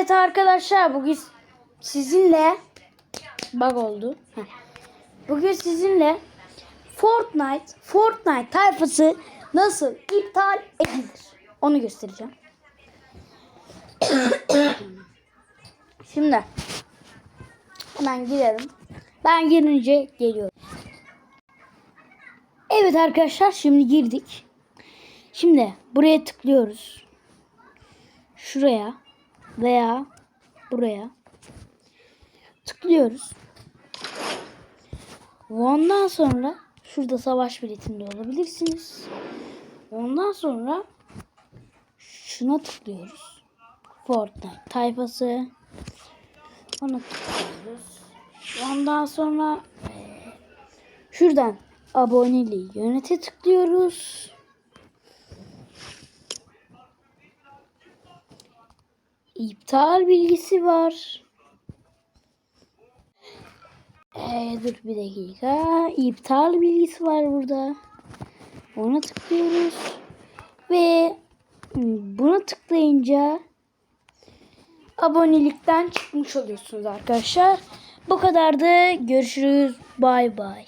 Evet arkadaşlar bugün sizinle bug oldu. Bugün sizinle Fortnite Fortnite tayfası nasıl iptal edilir onu göstereceğim. Şimdi hemen girelim. Ben girince geliyorum. Evet arkadaşlar şimdi girdik. Şimdi buraya tıklıyoruz. Şuraya veya buraya tıklıyoruz. Ondan sonra şurada savaş biletinde olabilirsiniz. Ondan sonra şuna tıklıyoruz. Fortnite tayfası. Ona tıklıyoruz. Ondan sonra şuradan aboneliği yönete tıklıyoruz. İptal bilgisi var. Ee, dur bir dakika. İptal bilgisi var burada. Ona tıklıyoruz. Ve buna tıklayınca abonelikten çıkmış oluyorsunuz arkadaşlar. Bu kadardı. Görüşürüz. Bay bay.